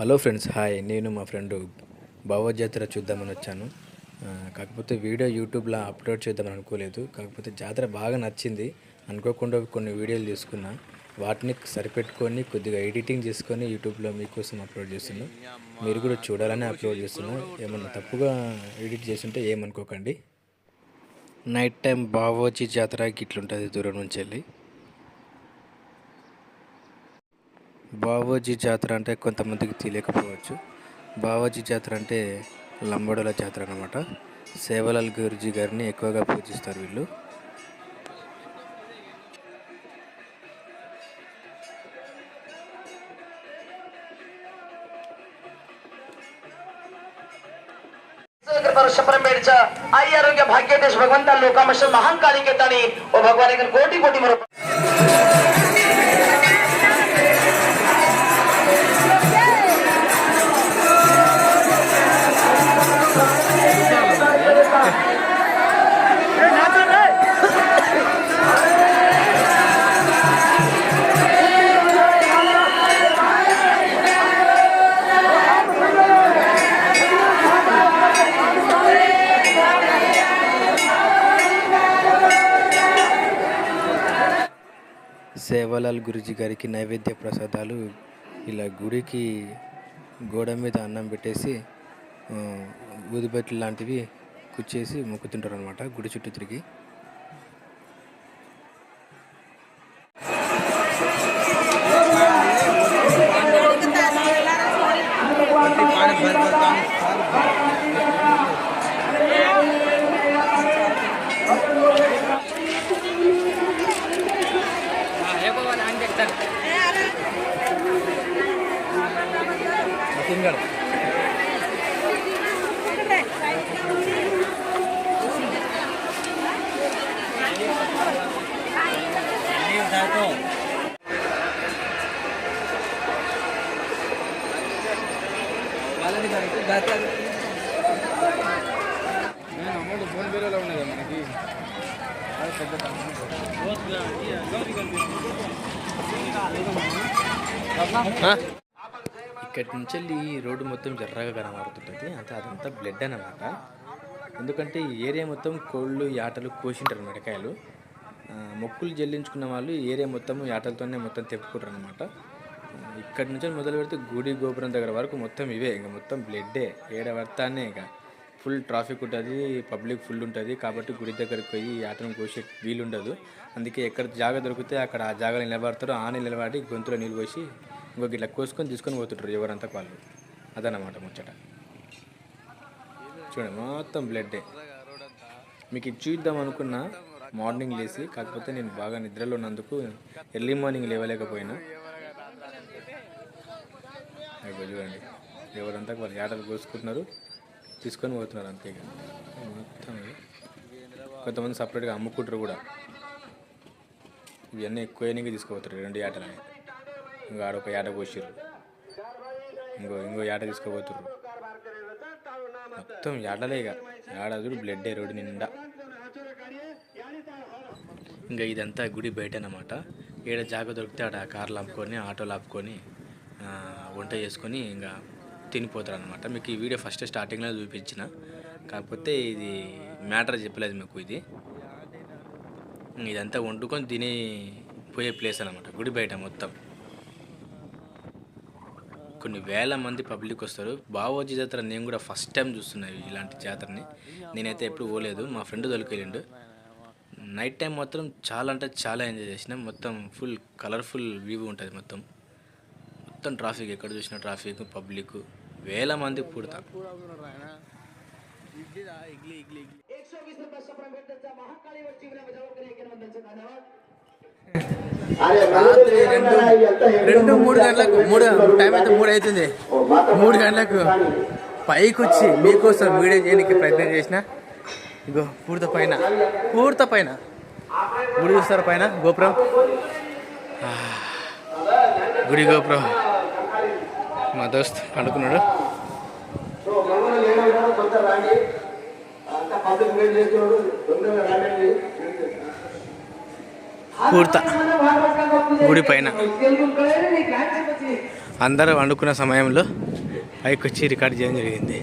Hello friends hi. నేను మా friend భావజాతర చూద్దామని వచ్చాను. కాకపోతే వీడియో యూట్యూబ్లో అప్లోడ్ చేద్దామని అనుకోలేదు. కాకపోతే జాతర బాగా నచ్చింది. అనుకోకుండా కొన్ని వీడియోలు తీసుకున్నా. వాటిని సరిపెట్టుకొని కొద్దిగా ఎడిటింగ్ చేసుకొని యూట్యూబ్లో మీకోసం అప్లోడ్ చేస్తున్నాను మీరు కూడా చూడాలని అప్లోడ్ చేస్తున్నాను ఏమన్నా తప్పుగా ఎడిట్ చేస్తుంటే ఏమనుకోకండి. నైట్ టైం బావోచి జాతర ఇట్లుంటుంది దూరం నుంచి వెళ్ళి. బావోజీ జాతర అంటే కొంతమందికి తెలియకపోవచ్చు. బావోజీ జాతర అంటే లంబడుల జాతర అనమాట సేవలాల్ గురుజీ గారిని ఎక్కువగా పూజిస్తారు వీళ్ళు. ಶಪರ ಮೇಡ್ಚ ಐ ಆರೋಗ್ಯ ಭಾಗ್ಯ ದೇಶ ಭಗವಂತ కోటి ಮಹಾನ್ సేవలాల్ గురుజీ గారికి నైవేద్య ప్రసాదాలు ఇలా గుడికి గోడ మీద అన్నం పెట్టేసి ఆ, ఊదిబెట్లు లాంటివి కుచ్చేసి మొక్కుతుంటారు అనమాట గుడి చుట్టూ తిరిగి. అమౌంట్ ఫోన్ పేలో ఉన్నది మనకి అది పెద్ద ఇక్కడి నుంచి వెళ్ళి రోడ్డు మొత్తం జర్రగా కనబడుతుంటుంది. అంటే అదంతా బ్లడ్ అన్నమాట. ఎందుకంటే ఈ ఏరియా మొత్తం కోళ్ళు యాటలు కోసింటారు మిడకాయలు మొక్కులు చెల్లించుకున్న వాళ్ళు ఏరియా మొత్తం యాటలతోనే మొత్తం తెప్పుకుంటారు అనమాట ఇక్కడి నుంచి మొదలు పెడితే గుడి గోపురం దగ్గర వరకు మొత్తం ఇవే. ఇంకా మొత్తం బ్లడ్డే. ఏడ పడతానే ఇక. ఫుల్ ట్రాఫిక్ ఉంటుంది పబ్లిక్ ఫుల్ ఉంటుంది. కాబట్టి గుడి దగ్గరికి పోయి ఆటను కోసే వీలుండదు. అందుకే ఎక్కడ జాగ దొరికితే అక్కడ ఆ జాగా నిలబడతారు. ఆ నిలబడి గొంతులో నీళ్ళు పోసి ఇంకొక ఇట్లా కోసుకొని తీసుకొని పోతుంటారు ఎవరంతా వాళ్ళు. అదన్నమాట ముచ్చట. చూడండి మొత్తం బ్లడ్డే మీకు ఇది చూద్దాం అనుకున్నా మార్నింగ్ లేచి కాకపోతే నేను బాగా నిద్రలో ఉన్నందుకు ఎర్లీ మార్నింగ్ లేవలేకపోయినా. అయ్యో చూడండి ఎవరంతా వాళ్ళు ఏటలు కోసుకుంటున్నారు తీసుకొని పోతున్నారు అంతేగా మొత్తం కొంతమంది సపరేట్గా అమ్ముకుంటారు కూడా. ఇవన్నీ ఎక్కువ అయినాక తీసుకుపోతారు రెండు రెండు అనేది ఇంకో ఒక ఏట కోసిర్రు ఇంకో ఇంకో ఏట తీసుకుపోతుర్రు. మొత్తం ఏడలే ఇక. ఏడ చూడు బ్లడ్ రోడ్డు నిండా. ఇంకా ఇదంతా గుడి బయట అనమాట ఏడ జాగ దొరికితే ఆడ కార్లు ఆపుకొని ఆటోలు ఆపుకొని వంట చేసుకొని ఇంకా తినిపోతారు అనమాట మీకు ఈ వీడియో ఫస్ట్ స్టార్టింగ్లో చూపించిన. కాకపోతే ఇది మ్యాటర్ చెప్పలేదు మీకు ఇది. ఇదంతా వండుకొని తిని పోయే ప్లేస్ అనమాట గుడి బయట మొత్తం. కొన్ని వేల మంది పబ్లిక్ వస్తారు. బావోజీ జాతర నేను కూడా ఫస్ట్ టైం చూస్తున్నాను ఇలాంటి జాతరని. నేనైతే ఎప్పుడు పోలేదు. మా ఫ్రెండ్ దొరికెళ్ళిండు నైట్ టైం మాత్రం చాలా అంటే చాలా ఎంజాయ్ చేసినాం. మొత్తం ఫుల్ కలర్ఫుల్ వ్యూ ఉంటుంది మొత్తం. మొత్తం ట్రాఫిక్ ఎక్కడ చూసిన ట్రాఫిక్ పబ్లిక్. వేల మంది పుడతారు రాత్రి రెండు రెండు మూడు గంటలకు మూడు టైం అయితే మూడు అవుతుంది. మూడు గంటలకు పైకి వచ్చి మీకోసం వీడియో చేయడానికి ప్రయత్నం చేసిన. ఇగో పూర్త పైన. పూర్త పైన. గుడి చూస్తారు పైన గోపురం. గుడి గోపురం. మా దోస్త్ పండుకున్నాడు. అంతా పబ్లిక్ కూర్త గుడి పైన. అందరూ వండుకున్న సమయంలో పైకి వచ్చి రికార్డ్ చేయడం జరిగింది.